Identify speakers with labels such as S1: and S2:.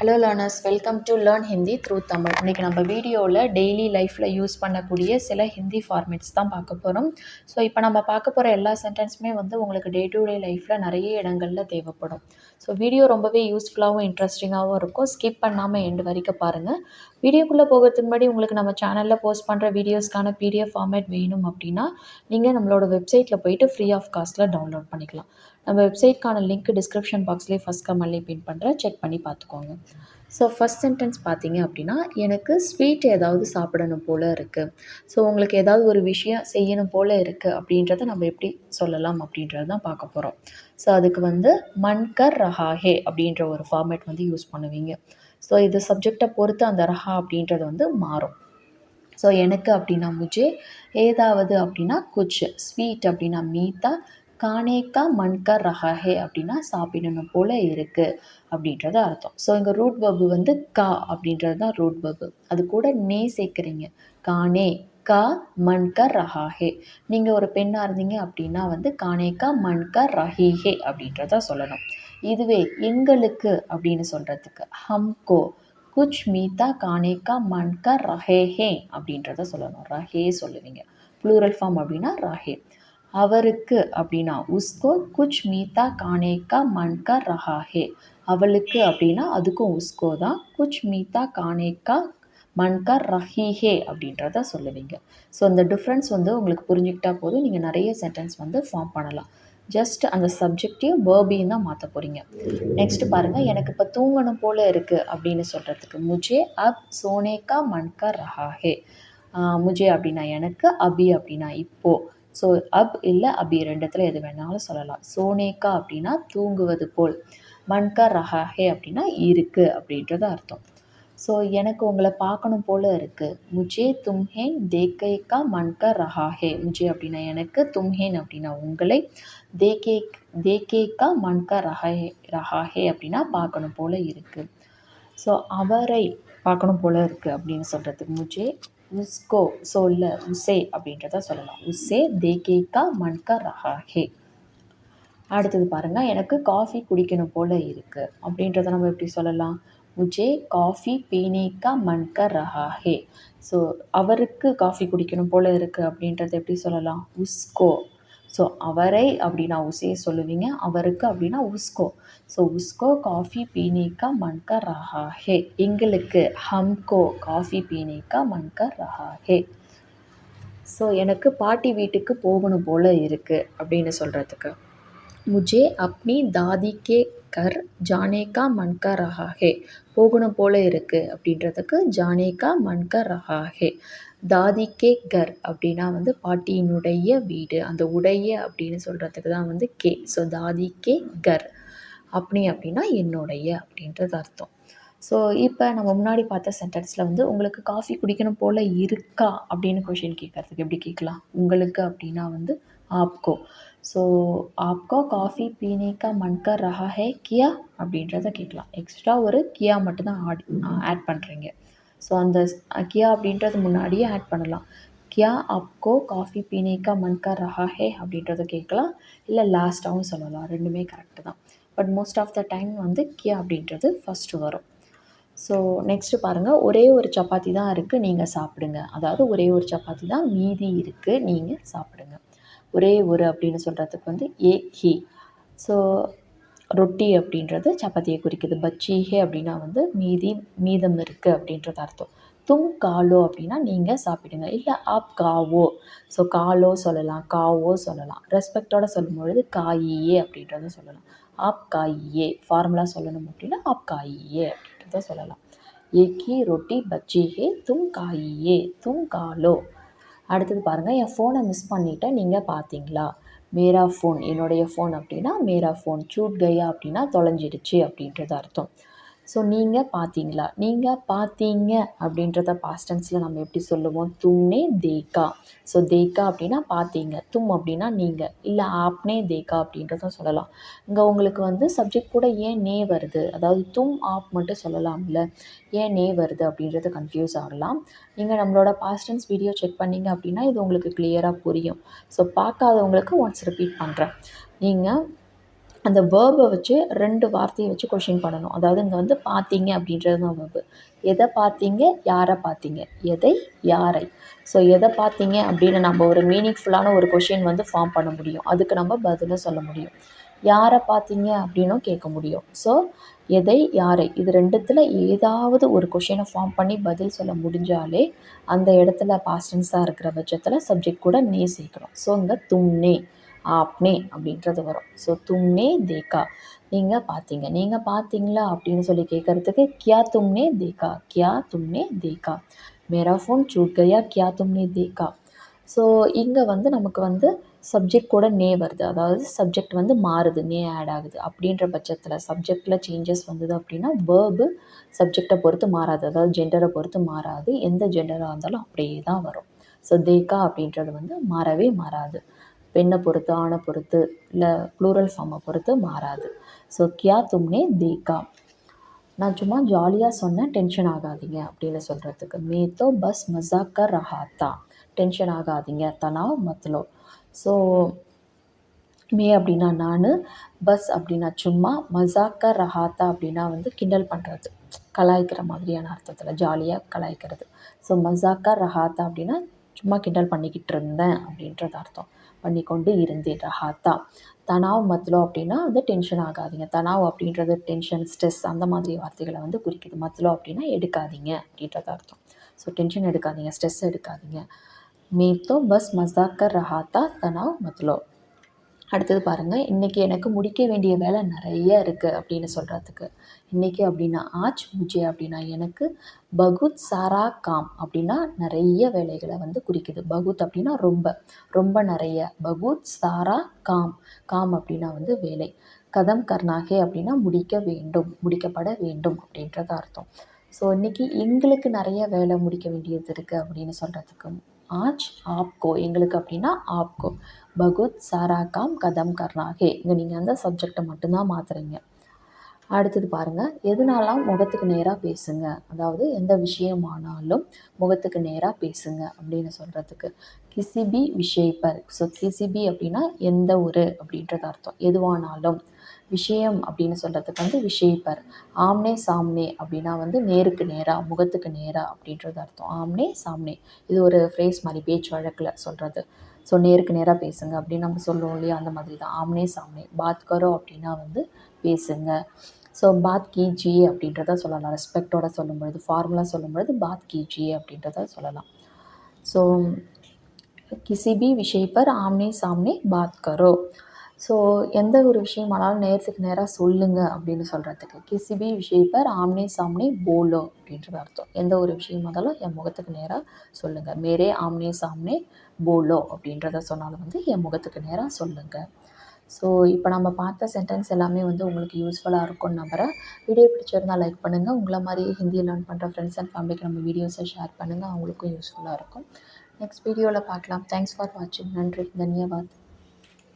S1: Hello learners welcome to learn Hindi through Tamil இன்றைக்கி நம்ம வீடியோவில் டெய்லி லைஃப்பில் யூஸ் பண்ணக்கூடிய சில ஹிந்தி ஃபார்மேட்ஸ் தான் பார்க்க போகிறோம் ஸோ இப்போ நம்ம பார்க்க போகிற எல்லா சென்டென்ஸுமே வந்து உங்களுக்கு டே டு டே லைஃப்பில் நிறைய இடங்களில் தேவைப்படும். ஸோ வீடியோ ரொம்பவே யூஸ்ஃபுல்லாகவும் இன்ட்ரெஸ்டிங்காகவும் இருக்கும். ஸ்கிப் பண்ணாமல் எண்டு வரைக்கும் பாருங்கள் வீடியோக்குள்ளே போகிறதுக்கு முன்னாடி உங்களுக்கு நம்ம சேனலில் போஸ்ட் பண்ணுற வீடியோஸ்க்கான பிடிஎஃப் ஃபார்மேட் வேணும் அப்படின்னா நீங்கள் நம்மளோட வெப்சைட்டில் போயிட்டு ஃப்ரீ ஆஃப் காஸ்ட்டில் டவுன்லோட் பண்ணிக்கலாம். நம்ம வெப்சைட்க்கான லிங்க் டிஸ்கிரிப்ஷன் பாக்ஸ்லேயே ஃபஸ்ட் கமெண்ட்லேயே பின் பண்ணுறேன் செக் பண்ணி பார்த்துக்கோங்க. ஸோ ஃபஸ்ட் சென்டென்ஸ் பார்த்தீங்க அப்படின்னா எனக்கு ஸ்வீட் ஏதாவது சாப்பிடணும் போல் இருக்குது ஸோ உங்களுக்கு ஏதாவது ஒரு விஷயம் செய்யணும் போல் இருக்குது அப்படின்றத நம்ம எப்படி சொல்லலாம் அப்படின்றது தான் பார்க்க போகிறோம் ஸோ அதுக்கு வந்து மன்கர் ரஹாஹே அப்படின்ற ஒரு ஃபார்மேட் வந்து யூஸ் பண்ணுவீங்க. ஸோ இது சப்ஜெக்டை பொறுத்து அந்த ரஹா அப்படின்றது வந்து மாறும். ஸோ எனக்கு அப்படின்னா முஜே ஏதாவது அப்படின்னா குச் ஸ்வீட் அப்படின்னா மீத்தா கானேக்கா மண்கர் ரஹாஹே அப்படின்னா சாப்பிடணும் போல் இருக்குது அப்படின்றது அர்த்தம். ஸோ இங்கே ரூட் பபு வந்து கா அப்படின்றது தான் ரூட் பபு அது கூட நே சேர்க்குறீங்க. கானே கா மண்கர் ரஹாஹே நீங்கள் ஒரு பெண்ணாக இருந்தீங்க அப்படின்னா வந்து கானேக்கா மண்கர் ரஹீஹே அப்படின்றத சொல்லணும். இதுவே எங்களுக்கு அப்படின்னு சொல்கிறதுக்கு ஹம்கோ குச் மீதா கானேக்கா மண்கர் ரஹேஹே அப்படின்றத சொல்லணும். ரஹே சொல்லுவீங்க. ப்ளூரல் ஃபார்ம் அப்படின்னா ரஹே. அவருக்கு அப்படின்னா உஸ்கோ குச் மீதா கானேக்கா மன்கா ரஹாஹே. அவளுக்கு அப்படின்னா அதுக்கும் உஸ்கோ தான். குச் மீதா கானேக்கா மன்கா ரஹீஹே அப்படின்றத சொல்லுவீங்க. ஸோ அந்த டிஃப்ரென்ஸ் வந்து உங்களுக்கு புரிஞ்சுக்கிட்டா போதும். நீங்கள் நிறைய சென்டென்ஸ் வந்து ஃபார்ம் பண்ணலாம். ஜஸ்ட் அந்த சப்ஜெக்டையும் வேர்பையும் தான் மாற்ற போகிறீங்க நெக்ஸ்ட் பாருங்கள் எனக்கு இப்போ தூங்கணும் போல் இருக்குது அப்படின்னு சொல்கிறதுக்கு முஜே அப் சோனேக்கா மன்கா ரஹாஹே. முஜே அப்படின்னா எனக்கு அபி அப்படின்னா இப்போது ஸோ அப் இல்லை அபி ரெண்டுத்தில் எது வேணாலும் சொல்லலாம். சோனேக்கா அப்படின்னா தூங்குவது போல். மன்கா ரஹாஹே அப்படின்னா இருக்குது அப்படின்றது அர்த்தம். ஸோ எனக்கு உங்களை பார்க்கணும் போல் இருக்குது முஜே தும்ஹேன் தேக்கேக்கா மன்கா ரஹாஹே. முஜே அப்படின்னா எனக்கு தும்ஹேன் அப்படின்னா உங்களை. தேக்கே தேக்கேக்கா மன்கா ரஹே ரஹாஹே அப்படின்னா பார்க்கணும் போல் இருக்குது ஸோ அவரை பார்க்கணும் போல் இருக்குது அப்படின்னு சொல்கிறதுக்கு முஜே உஸ்கோ ஸோ இல்லை உசே அப்படின்றத சொல்லலாம். உசே தேகேக்கா கா ரஹா ரஹாஹே அடுத்தது பாருங்கள் எனக்கு காஃபி குடிக்கணும் போல் இருக்குது அப்படின்றத நம்ம எப்படி சொல்லலாம்? முஜே காஃபி பீனேக்கா மன்க ரஹாஹே ஸோ அவருக்கு காஃபி குடிக்கணும் போல் இருக்குது அப்படின்றத எப்படி சொல்லலாம்? உஸ்கோ. ஸோ அவரை அப்படின்னா உசே சொல்லுவீங்க. அவருக்கு அப்படின்னா உஸ்கோ. ஸோ உஸ்கோ காஃபி பீனேக்கா மன்க ரஹா ஹே. எங்களுக்கு ஹம்கோ காஃபி பீனேக்கா மன்க ரஹா ஹே. ஸோ எனக்கு பாட்டி வீட்டுக்கு போகணும் போல் இருக்குது அப்படின்னு சொல்கிறதுக்கு முஜே அப்னி தாதிக்கே கர் ஜானேகா மன்கா ரஹா ஹே. போகணும் போல் இருக்குது அப்படின்றதுக்கு ஜானேகா மன்கா ரஹா ஹே. தாதி கே கர் அப்படின்னா வந்து பாட்டியினுடைய வீடு அந்த உடைய அப்படின்னு சொல்கிறதுக்கு தான் வந்து கே. ஸோ தாதி கே கர் அப்படி அப்படின்னா என்னுடைய அப்படின்றது அர்த்தம். ஸோ இப்போ நம்ம முன்னாடி பார்த்த சென்டென்ஸில் வந்து உங்களுக்கு காஃபி குடிக்கணும் போல் இருக்கா அப்படின்னு கொஷின் கேட்குறதுக்கு எப்படி கேட்கலாம்? உங்களுக்கு அப்படின்னா வந்து ஆப்கோ. ஸோ ஆப்கோ காஃபி பீனேக்கா மன்கா ரஹா ஹே கியா அப்படின்றத கேட்கலாம். எக்ஸ்ட்ரா ஒரு கியா மட்டும்தான் ஆட் ஆட் பண்ணுறீங்க ஸோ அந்த கியா அப்படின்றது முன்னாடியே ஆட் பண்ணலாம். கியா அப்கோ காஃபி பீனேக்கா மன்கா ரஹா ஹே அப்படின்றத கேட்கலாம். இல்லை லாஸ்ட்டாகவும் சொல்லலாம். ரெண்டுமே கரெக்டு தான். But most of the time வந்து கியா அப்படின்றது ஃபஸ்ட்டு வரும். ஸோ நெக்ஸ்ட்டு பாருங்கள் ஒரே ஒரு சப்பாத்தி தான் இருக்குது நீங்கள் சாப்பிடுங்க. அதாவது ஒரே ஒரு சப்பாத்தி தான் மீதி இருக்குது நீங்கள் சாப்பிடுங்க. ஒரே ஒரு அப்படின்னு சொல்கிறதுக்கு வந்து ஏ ஹி. ஸோ ரொட்டி அப்படின்றது சப்பாத்தியை குறிக்குது. பச்சீஹே அப்படின்னா வந்து மீதி மீதம் இருக்குது அப்படின்றது அர்த்தம். தும் காலோ அப்படின்னா நீங்கள் சாப்பிடுங்க. இல்லை ஆப் காவோ. ஸோ காலோ சொல்லலாம் காவோ சொல்லலாம். ரெஸ்பெக்டோட சொல்லும்பொழுது காயியே அப்படின்றத சொல்லலாம். ஆப் காயியே. ஃபார்முலா சொல்லணும் அப்படின்னா ஆப் காயியே அப்படின்றத சொல்லலாம். ஏக்கி ரொட்டி பச்சீஹே தும் காயியே தும் காலோ. அடுத்தது பாருங்கள் என் ஃபோனை மிஸ் பண்ணிவிட்டேன் நீங்கள் பார்த்தீங்களா? மேரா ஃபோன் என்னுடைய ஃபோன் அப்படின்னா மேரா ஃபோன் சூட் கையா அப்படின்னா தொலைஞ்சிடுச்சு அப்படின்றது அர்த்தம். ஸோ நீங்கள் பார்த்தீங்களா நீங்கள் பார்த்தீங்க அப்படின்றத பாஸ்டன்ஸில் நம்ம எப்படி சொல்லுவோம்? தும்னே தேக்கா. ஸோ தேக்கா அப்படின்னா பார்த்தீங்க தும் அப்படின்னா நீங்கள் இல்லை ஆப்னே தேக்கா அப்படின்றத சொல்லலாம். இங்கே உங்களுக்கு வந்து சப்ஜெக்ட் கூட ஏன் நே வருது. அதாவது தும் ஆப் மட்டும் சொல்லலாம்ல. ஏன் நே வருது அப்படின்றது கன்ஃபியூஸ் ஆகலாம். நீங்கள் நம்மளோட பாஸ்டன்ஸ் வீடியோ செக் பண்ணீங்க அப்படின்னா இது உங்களுக்கு கிளியராக புரியும். ஸோ பார்க்காதவங்களுக்கு ஒன்ஸ் ரிப்பீட் பண்ணுறேன் நீங்கள் அந்த வேர்பை வச்சு ரெண்டு வார்த்தையை வச்சு கொஷின் பண்ணணும். அதாவது இங்கே வந்து பார்த்தீங்க அப்படின்றது தான் வேர்பு எதை பார்த்தீங்க? யாரை பார்த்தீங்க? எதை? யாரை? ஸோ எதை பார்த்தீங்க அப்படின்னு நம்ம ஒரு மீனிங்ஃபுல்லான ஒரு கொஷின் வந்து ஃபார்ம் பண்ண முடியும். அதுக்கு நம்ம பதிலும் சொல்ல முடியும். யாரை பார்த்தீங்க அப்படின்னும் கேட்க முடியும். ஸோ எதை? யாரை? இது ரெண்டுத்தில் ஏதாவது ஒரு கொஷினை ஃபார்ம் பண்ணி பதில் சொல்ல முடிஞ்சாலே அந்த இடத்துல பாஸ்டன்ஸாக இருக்கிற பட்சத்தில் சப்ஜெக்ட் கூட நே சேர்க்கணும். ஸோ இங்கே தும்னே ஆப்னே அப்படின்றது வரும். ஸோ தும்னே தேக்கா நீங்கள் பார்த்தீங்க நீங்கள் பார்த்தீங்களா அப்படின்னு சொல்லி கேட்குறதுக்கு கியா தும்னே தேக்கா கியா தும்னே தேக்கா மேரா ஃபோன் சூட்கையா கியா தும்னே தேக்கா ஸோ இங்கே வந்து நமக்கு வந்து சப்ஜெக்ட் கூட நே வருது. அதாவது சப்ஜெக்ட் வந்து மாறுது. நே ஆட் ஆகுது. அப்படின்ற பட்சத்தில் சப்ஜெக்டில் சேஞ்சஸ் வந்தது அப்படின்னா வேர்பு சப்ஜெக்டை பொறுத்து மாறாது. அதாவது ஜெண்டரை பொறுத்து மாறாது. எந்த ஜெண்டராக இருந்தாலும் அப்படியே தான் வரும். ஸோ தேக்கா அப்படின்றது வந்து மாறவே மாறாது. பெண்ணை பொறுத்து ஆணை பொறுத்து இல்லை ப்ளூரல் ஃபார்மை பொறுத்து மாறாது. ஸோ கியா தும்னே தீகா. நான் சும்மா ஜாலியாக சொன்னேன் டென்ஷன் ஆகாதீங்க அப்படின்னு சொல்கிறதுக்கு மேத்தோ பஸ் மசாக்கா ரஹாத்தா. டென்ஷன் ஆகாதீங்க தனாவ் மத்லோ. ஸோ மே அப்படின்னா நான் பஸ் அப்படின்னா சும்மா மசாக்க ரஹாத்தா அப்படின்னா வந்து கிண்டல் பண்ணுறது கலாய்க்கிற மாதிரியான அர்த்தத்தில் ஜாலியாக கலாய்க்கிறது. ஸோ மசாக்கா ரஹாத்தா அப்படின்னா சும்மா கிண்டல் பண்ணிக்கிட்டு இருந்தேன் அப்படின்றது அர்த்தம். பண்ணி கொண்டு இருந்தேன் ரஹாத்தா. தனாவ் மத்லோ அப்படின்னா வந்து டென்ஷன் ஆகாதீங்க. தனாவ் அப்படின்றது டென்ஷன் ஸ்ட்ரெஸ் அந்த மாதிரி வார்த்தைகளை வந்து குறிக்குது. மத்லோ அப்படின்னா எடுக்காதீங்க அப்படின்றது அர்த்தம். ஸோ டென்ஷன் எடுக்காதீங்க ஸ்ட்ரெஸ் எடுக்காதீங்க. மே தோ பஸ் மசாக்கர் ரஹாத்தா தனாவ் மத்லோ அடுத்தது பாருங்கள் இன்றைக்கி எனக்கு முடிக்க வேண்டிய வேலை நிறைய இருக்குது அப்படின்னு சொல்கிறதுக்கு இன்றைக்கி அப்படின்னா ஆச் முஜே அப்படின்னா எனக்கு பகுத் சாரா காம் அப்படின்னா நிறைய வேலைகளை வந்து குறிக்குது. பகுத் அப்படின்னா ரொம்ப ரொம்ப நிறைய. பகுத் சாரா காம். காம் அப்படின்னா வந்து வேலை. கதம் கர்னாகே அப்படின்னா முடிக்க வேண்டும் முடிக்கப்பட வேண்டும் அப்படின்றது அர்த்தம். ஸோ இன்றைக்கி எங்களுக்கு நிறைய வேலை முடிக்க வேண்டியது இருக்குது அப்படின்னு சொல்கிறதுக்கு ஆஜ் ஆப்கோ. எங்களுக்கு அப்படின்னா ஆப்கோ. பகுத் சாரா காம் கதம் கர்னாகே இங்கே நீங்கள் அந்த சப்ஜெக்டை மட்டும்தான் மாற்றுறீங்க அடுத்தது பாருங்கள் எதுனாலும் முகத்துக்கு நேராக பேசுங்க. அதாவது எந்த விஷயமானாலும் முகத்துக்கு நேராக பேசுங்க அப்படின்னு சொல்கிறதுக்கு கிசிபி விஷயப்பர். ஸோ கிசிபி அப்படின்னா எந்த ஒரு அப்படின்றது அர்த்தம். எதுவானாலும். விஷயம் அப்படின்னு சொல்கிறதுக்கு வந்து விஷயப்பர். ஆம்னே சாம்னே அப்படின்னா வந்து நேருக்கு நேராக முகத்துக்கு நேராக அப்படின்றது அர்த்தம். ஆம்னே சாம்னே. இது ஒரு ஃப்ரேஸ் மாதிரி பேச்சு வழக்கில் சொல்கிறது ஸோ நேருக்கு நேராக பேசுங்க அப்படின்னு நம்ம சொல்லுவோம் இல்லையா? அந்த மாதிரி தான் ஆம்னே சாம்னே. பாத் கரோ அப்படின்னா வந்து பேசுங்க. ஸோ பாத் கீஜியே அப்படின்றத சொல்லலாம். ரெஸ்பெக்டோட சொல்லும்பொழுது ஃபார்முலா சொல்லும்பொழுது பாத் கீஜியே அப்படின்றத சொல்லலாம். ஸோ கிசி பி விஷய் பர் ஆம்னே சாம்னே பாத் கரோ ஸோ எந்த ஒரு விஷயமானாலும் நேரத்துக்கு நேராக சொல்லுங்க அப்படின்னு சொல்கிறதுக்கு கிசிபி பி பர் ஆம்னே சாம்னே போலோ அப்படின்றது அர்த்தம். எந்த ஒரு விஷயமா இருந்தாலும் என் முகத்துக்கு நேராக சொல்லுங்கள் மேரே ஆம்னே சாம்னே போலோ அப்படின்றத சொன்னாலும் வந்து என் முகத்துக்கு நேராக சொல்லுங்கள் ஸோ இப்போ நம்ம பார்த்த சென்டென்ஸ் எல்லாமே வந்து உங்களுக்கு யூஸ்ஃபுல்லாக இருக்கும்னு நம்புகிறேன் வீடியோ பிடிச்சிருந்தா லைக் பண்ணுங்கள் உங்களை மாதிரி ஹிந்தி லேர்ன் பண்ணுற ஃப்ரெண்ட்ஸ் அண்ட் ஃபேமிலிக்கு நம்ம வீடியோஸை ஷேர் பண்ணுங்கள் அவங்களுக்கும் யூஸ்ஃபுல்லாக இருக்கும். நெக்ஸ்ட் வீடியோவில் பார்க்கலாம். தேங்க்ஸ் ஃபார் வாட்சிங் நன்றி. தன்யவாத்.